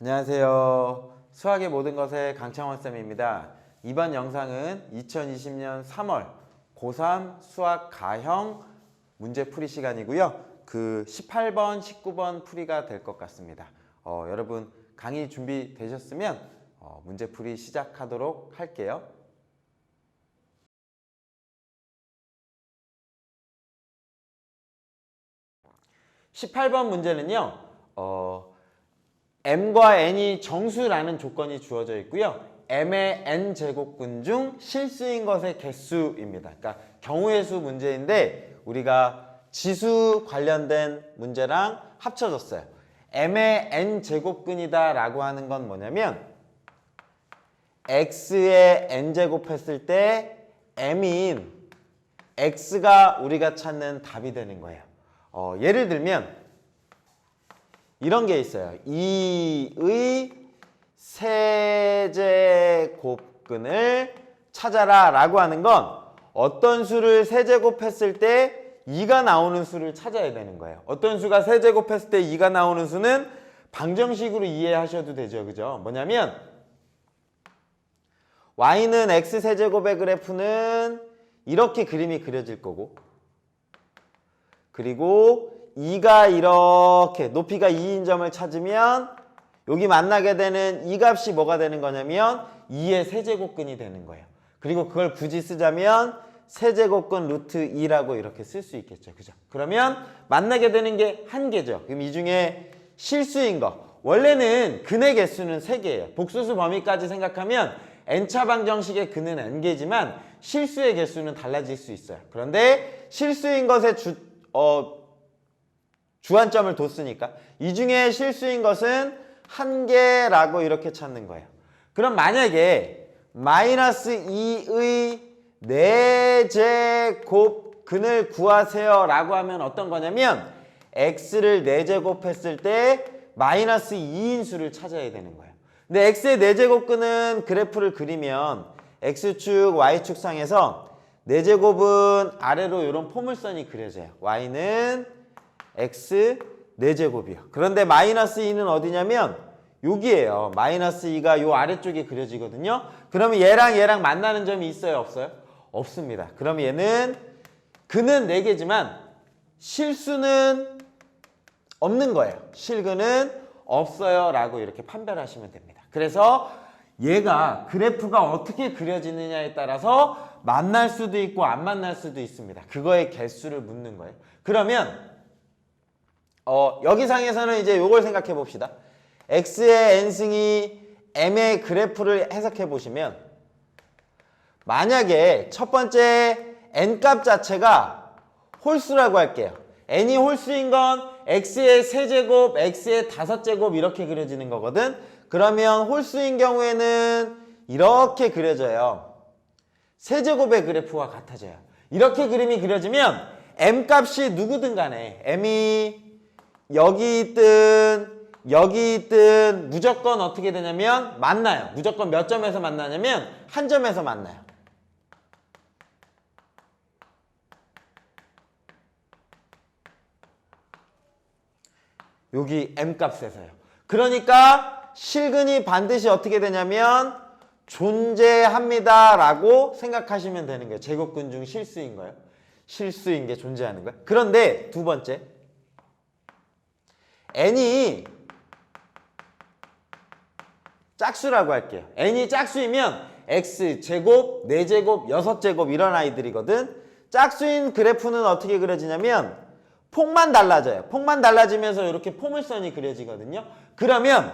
안녕하세요. 수학의 모든 것의 강창원 쌤입니다. 이번 영상은 2020년 3월 고3 수학 가형 문제 풀이 시간이고요. 그 18번, 19번 풀이가 될 것 같습니다. 어, 여러분 강의 준비되셨으면 어, 문제 풀이 시작하도록 할게요. 18번 문제는요. 어, m과 n이 정수라는 조건이 주어져 있고요. m의 n 제곱근 중 실수인 것의 개수입니다. 그러니까 경우의 수 문제인데 우리가 지수 관련된 문제랑 합쳐졌어요. m의 n 제곱근이다 라고 하는 건 뭐냐면 x의 n 제곱했을 때 m인 x가 우리가 찾는 답이 되는 거예요. 어, 예를 들면 이런 게 있어요. 2의 세제곱근을 찾아라 라고 하는 건 어떤 수를 세제곱했을 때 2가 나오는 수를 찾아야 되는 거예요. 어떤 수가 세제곱했을 때 2가 나오는 수는 방정식으로 이해하셔도 되죠. 그죠? 뭐냐면 y는 x 세제곱의 그래프는 이렇게 그림이 그려질 거고 그리고 2가 이렇게 높이가 2인 점을 찾으면 여기 만나게 되는 이 값이 뭐가 되는 거냐면 2의 세제곱근이 되는 거예요. 그리고 그걸 굳이 쓰자면 세제곱근 루트 2라고 이렇게 쓸 수 있겠죠. 그죠? 그러면 만나게 되는 게 한 개죠. 그럼 이 중에 실수인 거. 원래는 근의 개수는 3개예요. 복수수 범위까지 생각하면 n차 방정식의 근은 n개지만 실수의 개수는 달라질 수 있어요. 그런데 실수인 것의 주, 어, 주안점을 뒀으니까 이 중에 실수인 것은 한 개라고 이렇게 찾는 거예요. 그럼 만약에 마이너스 2의 4제곱 근을 구하세요 라고 하면 어떤 거냐면 x를 4제곱했을 때 마이너스 2인 수를 찾아야 되는 거예요. 근데 x의 4제곱 근은 그래프를 그리면 x축, y축 상에서 4제곱은 아래로 이런 포물선이 그려져요. y는 x 4제곱이요. 그런데 마이너스 2는 어디냐면 여기에요. 마이너스 2가 요 아래쪽에 그려지거든요. 그러면 얘랑 얘랑 만나는 점이 있어요? 없어요? 없습니다. 그럼 얘는 근은 4개지만 실수는 없는 거예요. 실근은 없어요. 라고 이렇게 판별하시면 됩니다. 그래서 얘가 그래프가 어떻게 그려지느냐에 따라서 만날 수도 있고 안 만날 수도 있습니다. 그거의 개수를 묻는 거예요. 그러면 어, 여기 상에서는 이제 요걸 생각해 봅시다. x의 n승이 m의 그래프를 해석해 보시면 만약에 첫 번째 n 값 자체가 홀수라고 할게요. n이 홀수인 건 x의 세제곱, x의 다섯제곱 이렇게 그려지는 거거든. 그러면 홀수인 경우에는 이렇게 그려져요. 세제곱의 그래프와 같아져요. 이렇게 그림이 그려지면 m 값이 누구든 간에 m이 여기 있든 여기 있든 무조건 어떻게 되냐면 만나요. 무조건 몇 점에서 만나냐면 한 점에서 만나요. 여기 m 값에서요. 그러니까 실근이 반드시 어떻게 되냐면 존재합니다 라고 생각하시면 되는 거예요. 제곱근 중 실수인 거예요. 실수인 게 존재하는 거예요. 그런데 두 번째 n이 짝수라고 할게요. n이 짝수이면 x 제곱, 4제곱, 6제곱 이런 아이들이거든. 짝수인 그래프는 어떻게 그려지냐면 폭만 달라져요. 폭만 달라지면서 이렇게 포물선이 그려지거든요. 그러면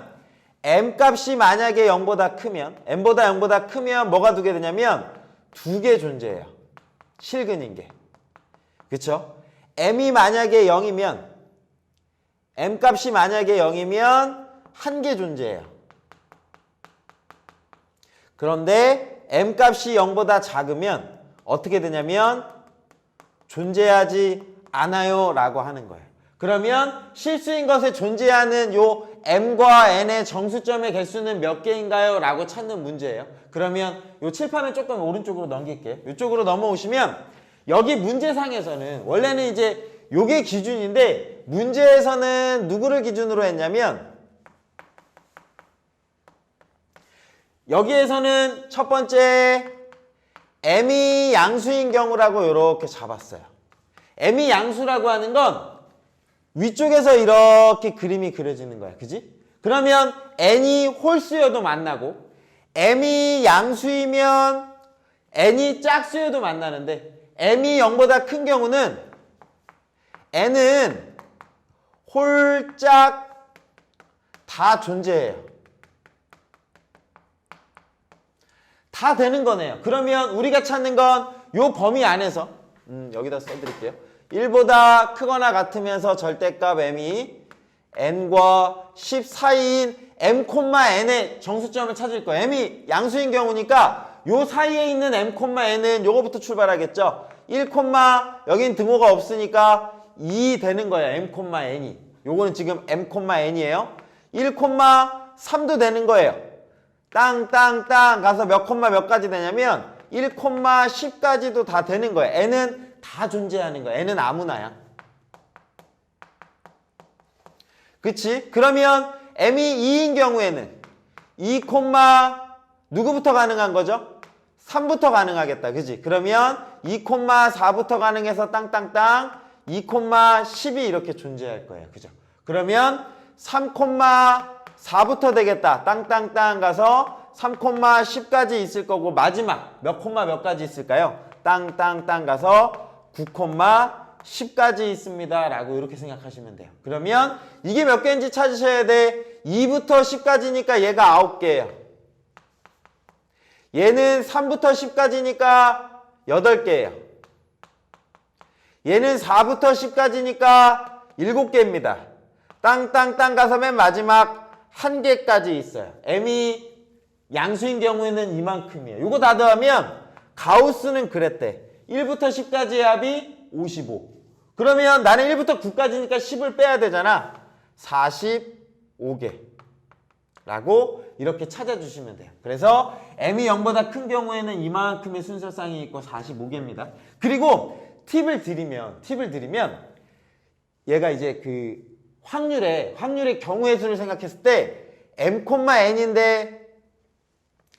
m 값이 만약에 0보다 크면 m보다 0보다 크면 뭐가 두 개 되냐면 두 개 존재해요. 실근인 게. 그쵸? m이 만약에 0이면 m 값이 만약에 0이면 한 개 존재해요. 그런데 m 값이 0보다 작으면 어떻게 되냐면 존재하지 않아요 라고 하는 거예요. 그러면 실수인 것에 존재하는 요 m과 n의 정수점의 개수는 몇 개인가요? 라고 찾는 문제예요. 그러면 요 칠판을 조금 오른쪽으로 넘길게요. 이쪽으로 넘어오시면 여기 문제상에서는 원래는 이제 요게 기준인데 문제에서는 누구를 기준으로 했냐면 여기에서는 첫 번째 m이 양수인 경우라고 이렇게 잡았어요. m이 양수라고 하는 건 위쪽에서 이렇게 그림이 그려지는 거야. 그지? 그러면 n이 홀수여도 만나고 m이 양수이면 n이 짝수여도 만나는데 m이 0보다 큰 경우는 n은 홀짝 다 존재해요. 다 되는 거네요. 그러면 우리가 찾는 건 요 범위 안에서 음, 여기다 써드릴게요. 1보다 크거나 같으면서 절대값 m이 n과 10 사이인 m, n의 정수점을 찾을 거예요. m이 양수인 경우니까 요 사이에 있는 m, n은 요거부터 출발하겠죠. 1, 여긴 등호가 없으니까 2 되는 거예요. m, n이. 요거는 지금 m, n이에요. 1, 3도 되는 거예요. 땅, 땅, 땅 가서 몇 콤마 몇 가지 되냐면 1, 10까지도 다 되는 거예요. n은 다 존재하는 거예요. n은 아무나야. 그치? 그러면 m이 2인 경우에는 2, 누구부터 가능한 거죠? 3부터 가능하겠다. 그지? 그러면 2, 4부터 가능해서 땅땅땅 2, 10이 이렇게 존재할 거예요. 그죠? 그러면 3, 4부터 되겠다. 땅땅땅 가서 3, 10까지 있을 거고 마지막 몇 콤마 몇 가지 있을까요? 땅땅땅 가서 9, 10까지 있습니다. 라고 이렇게 생각하시면 돼요. 그러면 이게 몇 개인지 찾으셔야 돼. 2부터 10까지니까 얘가 9개예요. 얘는 3부터 10까지니까 8개예요. 얘는 4부터 10까지니까 7개입니다. 땅땅땅 가서 맨 마지막 한 개까지 있어요. m이 양수인 경우에는 이만큼이에요. 이거 다 더하면 가우스는 그랬대. 1부터 10까지의 합이 55. 그러면 나는 1부터 9까지니까 10을 빼야 되잖아. 45개. 라고 이렇게 찾아주시면 돼요. 그래서 m이 0보다 큰 경우에는 이만큼의 순서쌍이 있고 45개입니다. 그리고 팁을 드리면 팁을 드리면 얘가 이제 그 확률의 확률의 경우의 수를 생각했을 때 m, n인데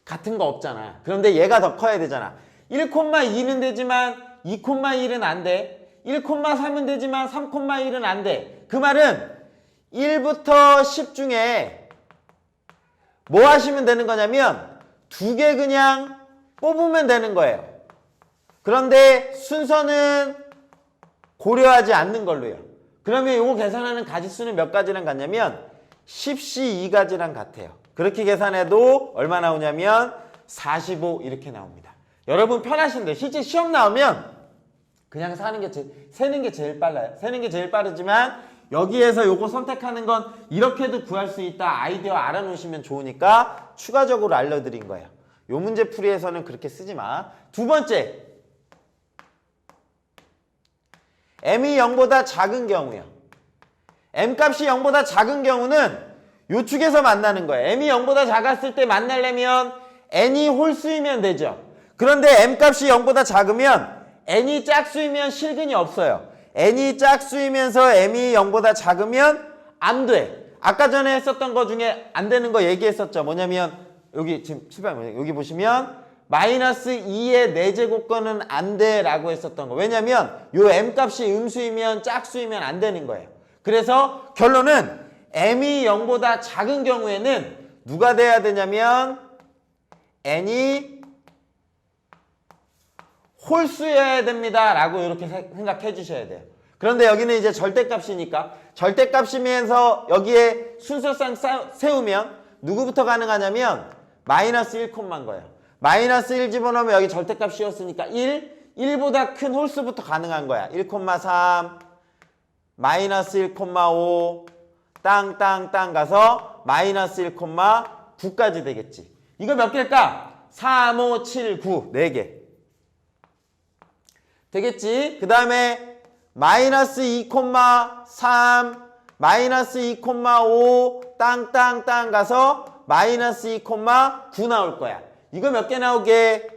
같은 거 없잖아. 그런데 얘가 더 커야 되잖아. 1,2는 되지만 2,1은 안 돼. 1,3은 되지만 3,1은 안 돼. 그 말은 1부터 10 중에 뭐 하시면 되는 거냐면 두 개 그냥 뽑으면 되는 거예요. 그런데 순서는 고려하지 않는 걸로요. 그러면 이거 계산하는 가지수는 몇 가지랑 같냐면 10시 2가지랑 같아요. 그렇게 계산해도 얼마 나오냐면 45 이렇게 나옵니다. 여러분 편하신데 실제 시험 나오면 그냥 사는 게 제일, 세는 게 제일 빨라요. 세는 게 제일 빠르지만 여기에서 요거 선택하는 건 이렇게도 구할 수 있다 아이디어 알아놓으시면 좋으니까 추가적으로 알려드린 거예요. 요 문제 풀이에서는 그렇게 쓰지 마. 두 번째 m이 0보다 작은 경우요. m 값이 0보다 작은 경우는 요 축에서 만나는 거예요. m이 0보다 작았을 때 만나려면 n이 홀수이면 되죠. 그런데 m 값이 0보다 작으면 n이 짝수이면 실근이 없어요. n이 짝수이면서 m이 0보다 작으면 안 돼. 아까 전에 했었던 거 중에 안 되는 거 얘기했었죠. 뭐냐면 여기 지금 시발 여기 보시면 마이너스 2의 4제곱권은 안 돼 라고 했었던 거. 왜냐면 요 m값이 음수이면 짝수이면 안 되는 거예요. 그래서 결론은 m이 0보다 작은 경우에는 누가 돼야 되냐면 n이 홀수여야 됩니다 라고 이렇게 생각해 주셔야 돼요. 그런데 여기는 이제 절대값이니까 절대값이면서 여기에 순서상 세우면 누구부터 가능하냐면 마이너스 1콤만 거예요 마이너스 1 집어넣으면 여기 절대값 씌웠으니까 1, 1보다 큰 홀수부터 가능한 거야. 1,3, 마이너스 1,5, 땅, 땅, 땅 가서 마이너스 1,9까지 되겠지. 이거 몇 개일까? 3, 5, 7, 9, 4개. 되겠지? 그 다음에 마이너스 2,3, 마이너스 2,5, 땅, 땅, 땅 가서 마이너스 2,9 나올 거야. 이거 몇 개 나오게?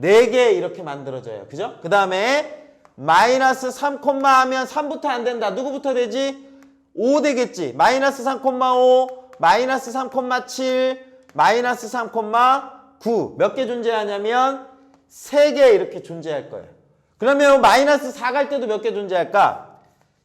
4개 이렇게 만들어져요. 그죠? 그 다음에 마이너스 3, 하면 3부터 안 된다. 누구부터 되지? 5 되겠지. 마이너스 3, 5, 마이너스 3, 7, 마이너스 3,9몇 개 존재하냐면 3개 이렇게 존재할 거예요. 그러면 마이너스 4 갈 때도 몇 개 존재할까?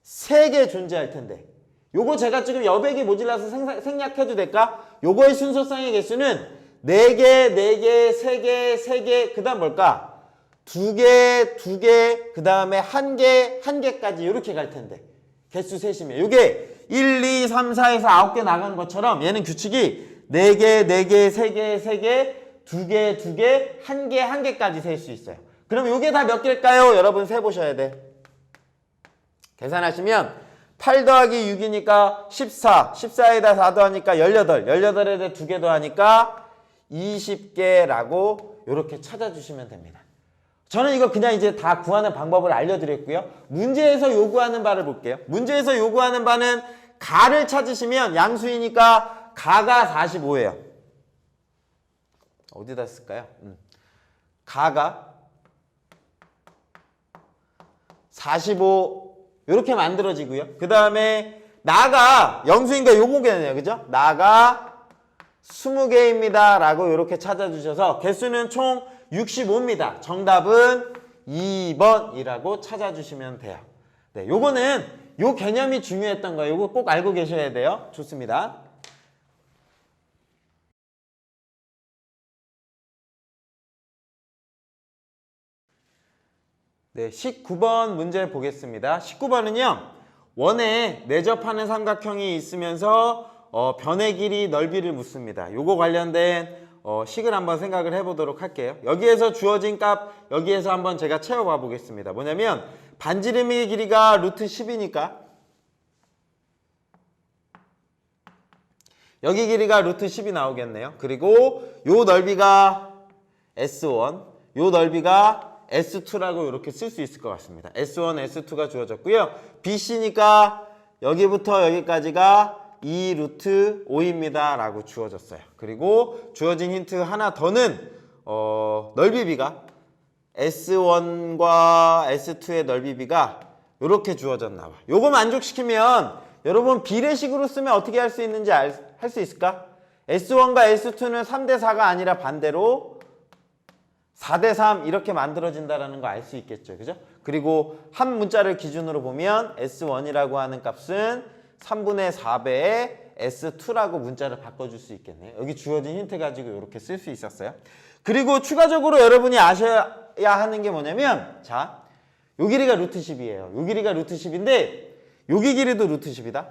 3개 존재할 텐데 요거 제가 지금 여백이 모질라서 생략해도 될까? 요거의 순서상의 개수는 4개, 4개, 3개, 3개 그 다음 뭘까? 2개, 2개, 그 다음에 1개, 1개까지 이렇게 갈 텐데 개수 셋이면 요게 1, 2, 3, 4에서 9개 나간 것처럼 얘는 규칙이 4개, 4개, 3개, 3개, 2개, 2개, 1개, 1개까지 셀 수 있어요. 그럼 요게 다 몇 개일까요? 여러분 세보셔야 돼. 계산하시면 8 더하기 6이니까 14, 14에다 4 더하니까 18, 18에다 2개 더하니까 20개라고 이렇게 찾아주시면 됩니다. 저는 이거 그냥 이제 다 구하는 방법을 알려드렸고요. 문제에서 요구하는 바를 볼게요. 문제에서 요구하는 바는 가를 찾으시면 양수이니까 가가 45예요. 어디다 쓸까요? 음. 가가 45 이렇게 만들어지고요. 그 다음에 나가 영수인가 요거겠네요. 그죠? 나가 20개입니다. 라고 이렇게 찾아주셔서 개수는 총 65입니다. 정답은 2번이라고 찾아주시면 돼요. 네, 요거는 요 개념이 중요했던 거예요. 요거 꼭 알고 계셔야 돼요. 좋습니다. 네, 19번 문제 보겠습니다. 19번은요. 원에 내접하는 삼각형이 있으면서 어, 변의 길이 넓이를 묻습니다. 요거 관련된 어, 식을 한번 생각을 해보도록 할게요. 여기에서 주어진 값 여기에서 한번 제가 채워봐 보겠습니다. 뭐냐면 반지름의 길이가 루트 10이니까 여기 길이가 루트 10이 나오겠네요. 그리고 요 넓이가 S1, 요 넓이가 S2라고 이렇게 쓸 수 있을 것 같습니다. S1, S2가 주어졌고요. BC니까 여기부터 여기까지가 2 루트 5입니다. 라고 주어졌어요. 그리고 주어진 힌트 하나 더는 어, 넓이비가 S1과 S2의 넓이비가 이렇게 주어졌나 봐. 요거 만족시키면 여러분 비례식으로 쓰면 어떻게 할 수 있는지 할 수 있을까? S1과 S2는 3대 4가 아니라 반대로 4대 3 이렇게 만들어진다라는 거 알 수 있겠죠. 그죠? 그리고 한 문자를 기준으로 보면 S1이라고 하는 값은 3분의 4배의 S2라고 문자를 바꿔줄 수 있겠네요. 여기 주어진 힌트 가지고 이렇게 쓸 수 있었어요. 그리고 추가적으로 여러분이 아셔야 하는 게 뭐냐면 자, 요 길이가 루트 10이에요. 요 길이가 루트 10인데 여기 길이도 루트 10이다.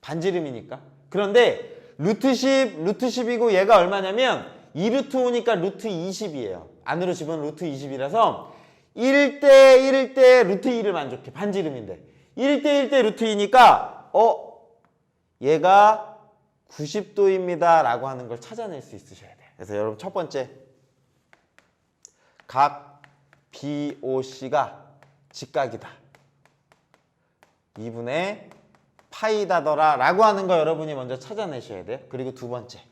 반지름이니까. 그런데 루트 10, 루트 10이고 얘가 얼마냐면 2루트 5니까 루트 20이에요. 안으로 집어넣으면 루트 20이라서 1대 1일 때 루트 2를 만족해. 반지름인데. 1대 1대 루트 2니까 어? 얘가 90도입니다. 라고 하는 걸 찾아낼 수 있으셔야 돼요. 그래서 여러분 첫 번째 각 BOC가 직각이다. 2분의 파이다더라 라고 하는 거 여러분이 먼저 찾아내셔야 돼요. 그리고 두 번째.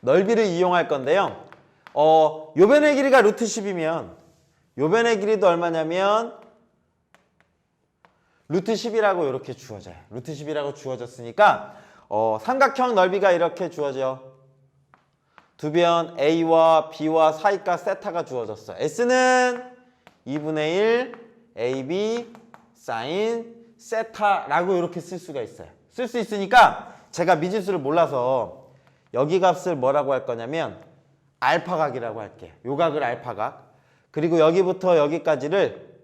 넓이를 이용할 건데요. 어, 요변의 길이가 루트 10이면 요변의 길이도 얼마냐면 루트 10이라고 이렇게 주어져요. 루트 10이라고 주어졌으니까 어, 삼각형 넓이가 이렇게 주어져. 두변 A와 B와 사이가 세타가 주어졌어. S는 2분의 1 AB 사인 세타라고 이렇게 쓸 수가 있어요. 쓸 수 있으니까 제가 미지수를 몰라서 여기 값을 뭐라고 할 거냐면 알파각이라고 할게요. 요 각을 알파각. 그리고 여기부터 여기까지를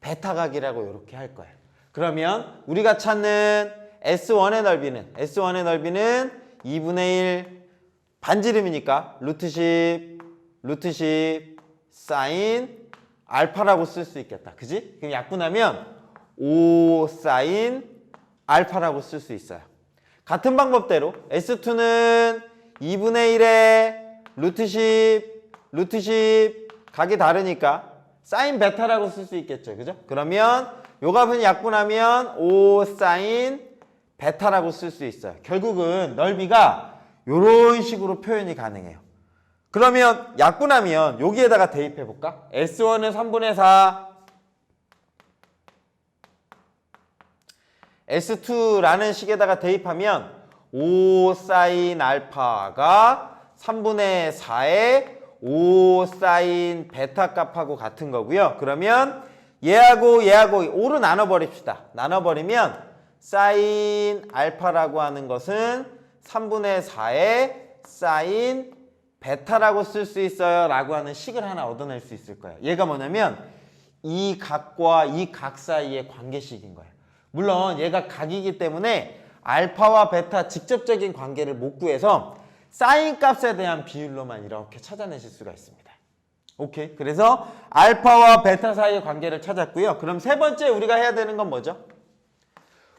베타각이라고 이렇게 할 거예요. 그러면 우리가 찾는 S1의 넓이는 S1의 넓이는 2분의 1 반지름이니까 루트 10 루트 10 사인 알파라고 쓸 수 있겠다. 그지? 그럼 약분하면 5 사인 알파라고 쓸 수 있어요. 같은 방법대로 S2는 2분의 1에 루트 10 루트 10 각이 다르니까 사인 베타라고 쓸 수 있겠죠. 그죠? 그러면 요 값은 약분하면 5 사인 베타라고 쓸 수 있어요. 결국은 넓이가 요런 식으로 표현이 가능해요. 그러면 약분하면 여기에다가 대입해 볼까? S1은 3분의 4 S2라는 식에다가 대입하면 5 사인 알파가 3분의 4의 5 사인 베타 값하고 같은 거고요. 그러면 얘하고 얘하고 5로 나눠버립시다. 나눠버리면 사인 알파라고 하는 것은 3분의 4의 사인 베타라고 쓸 수 있어요 라고 하는 식을 하나 얻어낼 수 있을 거예요. 얘가 뭐냐면 이 각과 이 각 사이의 관계식인 거예요. 물론 얘가 각이기 때문에 알파와 베타 직접적인 관계를 못 구해서 사인 값에 대한 비율로만 이렇게 찾아내실 수가 있습니다. 오케이. 그래서 알파와 베타 사이의 관계를 찾았고요. 그럼 세 번째 우리가 해야 되는 건 뭐죠?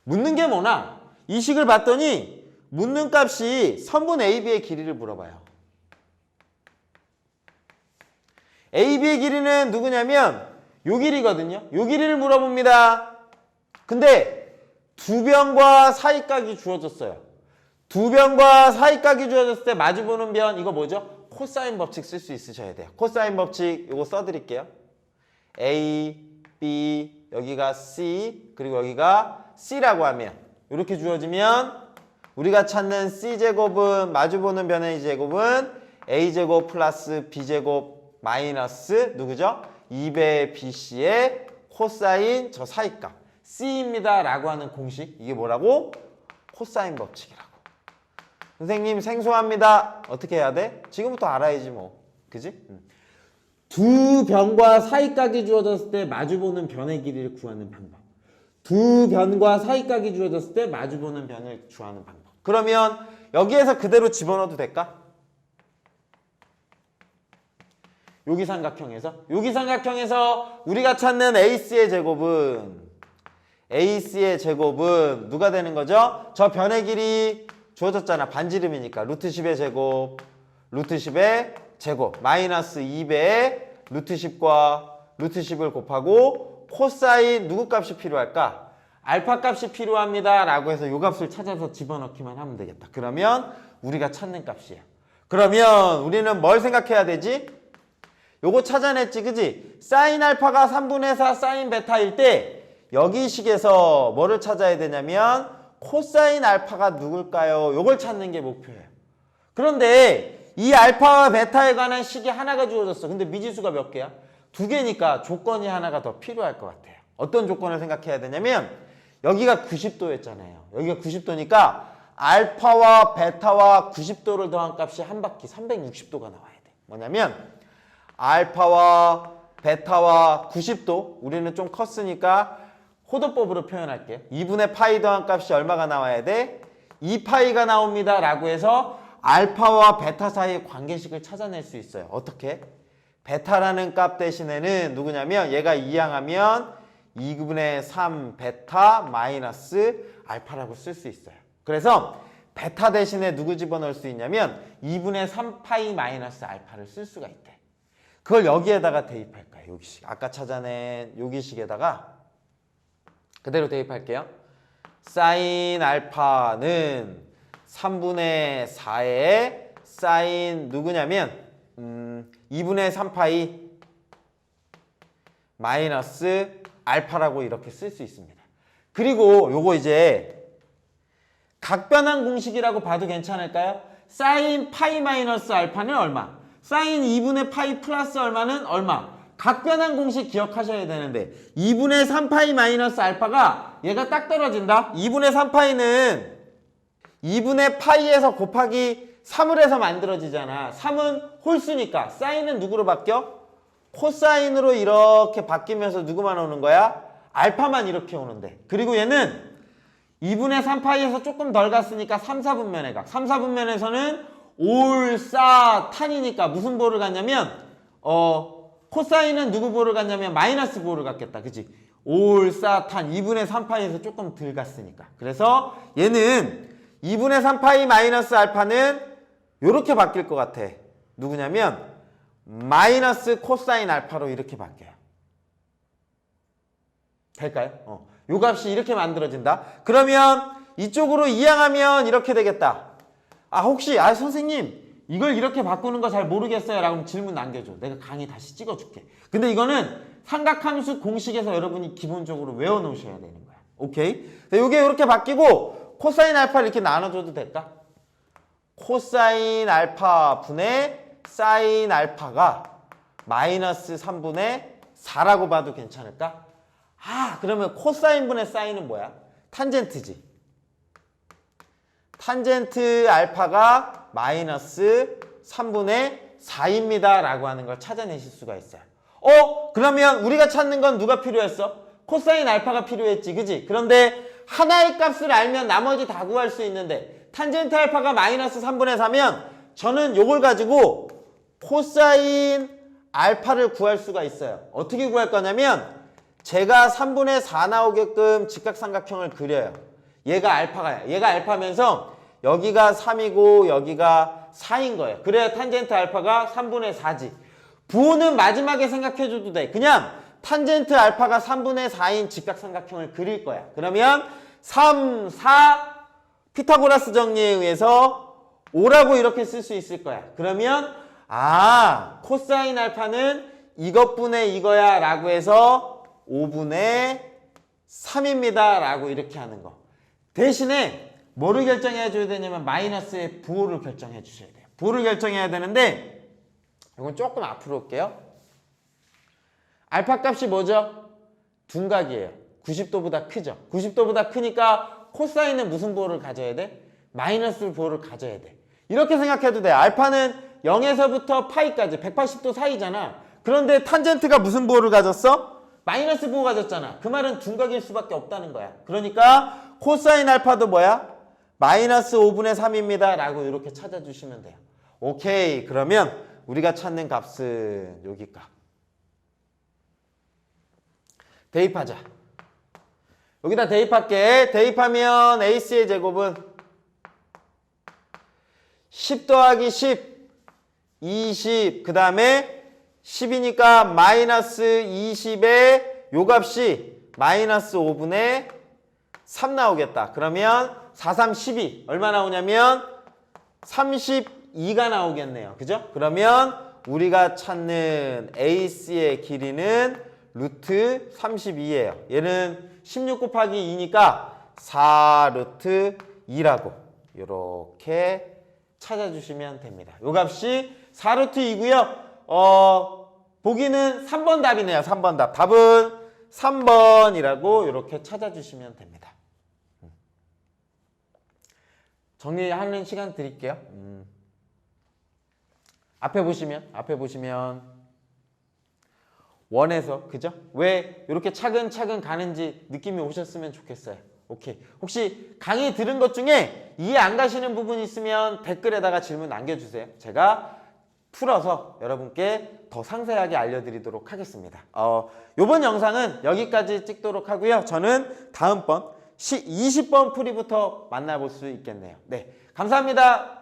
묻는 게 뭐나? 이 식을 봤더니 묻는 값이 선분 AB의 길이를 물어봐요. AB의 길이는 누구냐면 요 길이거든요. 요 길이를 물어봅니다. 근데 두 변과 사이각이 주어졌어요. 두 변과 사이각이 주어졌을 때 마주보는 변 이거 뭐죠? 코사인 법칙 쓸 수 있으셔야 돼요. 코사인 법칙 이거 써드릴게요. A, B, 여기가 C, 그리고 여기가 C라고 하면 이렇게 주어지면 우리가 찾는 C제곱은 마주보는 변의 제곱은 A제곱 플러스 B제곱 마이너스 누구죠? 2배 BC의 코사인 저 사이값 C입니다 라고 하는 공식 이게 뭐라고? 코사인 법칙이라고 선생님 생소합니다 어떻게 해야 돼? 지금부터 알아야지 뭐 그지? 음. 두 변과 사이각이 주어졌을 때 마주보는 변의 길이를 구하는 방법 두 변과 사이각이 주어졌을 때 마주보는 변을 구하는 방법 그러면 여기에서 그대로 집어넣어도 될까? 여기 삼각형에서 여기 삼각형에서 우리가 찾는 AC의 제곱은 AC의 제곱은 누가 되는 거죠? 저 변의 길이 주어졌잖아 반지름이니까 루트 10의 제곱 루트 10의 제곱 마이너스 2배의 루트 10과 루트 10을 곱하고 코사인 누구 값이 필요할까? 알파 값이 필요합니다 라고 해서 요 값을 찾아서 집어넣기만 하면 되겠다 그러면 우리가 찾는 값이에요 그러면 우리는 뭘 생각해야 되지? 요거 찾아냈지 그지? 사인 알파가 3분의 4 사인 베타일 때 여기 식에서 뭐를 찾아야 되냐면 코사인 알파가 누굴까요? 요걸 찾는 게 목표예요. 그런데 이 알파와 베타에 관한 식이 하나가 주어졌어. 근데 미지수가 몇 개야? 두 개니까 조건이 하나가 더 필요할 것 같아요. 어떤 조건을 생각해야 되냐면 여기가 90도였잖아요. 여기가 90도니까 알파와 베타와 90도를 더한 값이 한 바퀴 360도가 나와야 돼. 뭐냐면 알파와 베타와 90도 우리는 좀 컸으니까 호도법으로 표현할게요. 2분의 파이 더한 값이 얼마가 나와야 돼? 2파이가 나옵니다. 라고 해서 알파와 베타 사이의 관계식을 찾아낼 수 있어요. 어떻게? 베타라는 값 대신에는 누구냐면 얘가 이항하면 2분의 3 베타 마이너스 알파라고 쓸 수 있어요. 그래서 베타 대신에 누구 집어넣을 수 있냐면 2분의 3파이 마이너스 알파를 쓸 수가 있대. 그걸 여기에다가 대입할 거예요. 여기식. 아까 찾아낸 여기식에다가 그대로 대입할게요. 사인 알파는 3분의 4의 사인 누구냐면 음, 2분의 3파이 마이너스 알파라고 이렇게 쓸 수 있습니다. 그리고 요거 이제 각변환 공식이라고 봐도 괜찮을까요? 사인 파이 마이너스 알파는 얼마? 사인 2분의 파이 플러스 얼마는 얼마? 각변환 공식 기억하셔야 되는데 2분의 3파이 마이너스 알파가 얘가 딱 떨어진다. 2분의 3파이는 2분의 파이에서 곱하기 3을 해서 만들어지잖아. 3은 홀수니까 사인은 누구로 바뀌어? 코사인으로 이렇게 바뀌면서 누구만 오는 거야? 알파만 이렇게 오는데. 그리고 얘는 2분의 3파이에서 조금 덜 갔으니까 3, 4분면의 각. 3, 4분면에서는 올, 싸, 탄이니까 무슨 보를 갖냐면 어 코사인은 누구 보를 갖냐면 마이너스 보를 갖겠다. 그치? 올, 싸, 탄 2분의 3파이에서 조금 덜 갔으니까. 그래서 얘는 2분의 3파이 마이너스 알파는 이렇게 바뀔 것 같아. 누구냐면 마이너스 코사인 알파로 이렇게 바뀌어요. 될까요? 어. 요 값이 이렇게 만들어진다. 그러면 이쪽으로 이항하면 이렇게 되겠다. 아 혹시 아 선생님 이걸 이렇게 바꾸는 거 잘 모르겠어요 라고 질문 남겨줘. 내가 강의 다시 찍어줄게. 근데 이거는 삼각함수 공식에서 여러분이 기본적으로 외워놓으셔야 되는 거야. 오케이. 이게 이렇게 바뀌고 코사인 알파를 이렇게 나눠줘도 될까? 코사인 알파 분의 사인 알파가 마이너스 3분의 4라고 봐도 괜찮을까? 아, 그러면 코사인 분의 사인은 뭐야? 탄젠트지. 탄젠트 알파가 마이너스 3분의 4입니다. 라고 하는 걸 찾아내실 수가 있어요. 어? 그러면 우리가 찾는 건 누가 필요했어? 코사인 알파가 필요했지. 그지? 그런데 하나의 값을 알면 나머지 다 구할 수 있는데 탄젠트 알파가 마이너스 3분의 4면 저는 요걸 가지고 코사인 알파를 구할 수가 있어요. 어떻게 구할 거냐면 제가 3분의 4 나오게끔 직각삼각형을 그려요. 얘가 알파가야. 얘가 알파면서 여기가 3이고 여기가 4인 거예요. 그래야 탄젠트 알파가 3분의 4지. 부호는 마지막에 생각해줘도 돼. 그냥 탄젠트 알파가 3분의 4인 직각삼각형을 그릴 거야. 그러면 3, 4 피타고라스 정리에 의해서 5라고 이렇게 쓸 수 있을 거야. 그러면 아 코사인 알파는 이것분의 이거야 라고 해서 5분의 3입니다 라고 이렇게 하는 거. 대신에 뭐를 결정해 줘야 되냐면 마이너스의 부호를 결정해 주셔야 돼요. 부호를 결정해야 되는데 이건 조금 앞으로 올게요. 알파 값이 뭐죠? 둔각이에요. 90도보다 크죠. 90도보다 크니까 코사인은 무슨 부호를 가져야 돼? 마이너스 부호를 가져야 돼. 이렇게 생각해도 돼. 알파는 0에서부터 파이까지 180도 사이잖아. 그런데 탄젠트가 무슨 부호를 가졌어? 마이너스 부호 가졌잖아. 그 말은 둔각일 수밖에 없다는 거야. 그러니까 코사인 알파도 뭐야? 마이너스 5분의 3입니다. 라고 이렇게 찾아주시면 돼요. 오케이. 그러면 우리가 찾는 값은 여기 값. 대입하자. 여기다 대입할게. 대입하면 AC의 제곱은 10 더하기 10, 20. 그 다음에 10이니까 마이너스 20의 요 값이 마이너스 5분의 3 나오겠다. 그러면 4, 3, 12. 얼마 나오냐면 32가 나오겠네요. 그죠? 그러면 우리가 찾는 AC의 길이는 루트 32예요. 얘는 16 곱하기 2니까 4 루트 2라고 이렇게 찾아주시면 됩니다. 요 값이 4 루트 2고요. 어, 보기는 3번 답이네요. 3번 답. 답은 3번이라고 이렇게 찾아주시면 됩니다. 음. 정리하는 시간 드릴게요. 음. 앞에 보시면 앞에 보시면 원에서 그죠? 왜 이렇게 차근차근 가는지 느낌이 오셨으면 좋겠어요. 오케이. 혹시 강의 들은 것 중에 이해 안 가시는 부분 있으면 댓글에다가 질문 남겨주세요. 제가 풀어서 여러분께 더 상세하게 알려드리도록 하겠습니다. 어, 이번 영상은 여기까지 찍도록 하고요. 저는 다음번 20번 풀이부터 만나볼 수 있겠네요. 네, 감사합니다.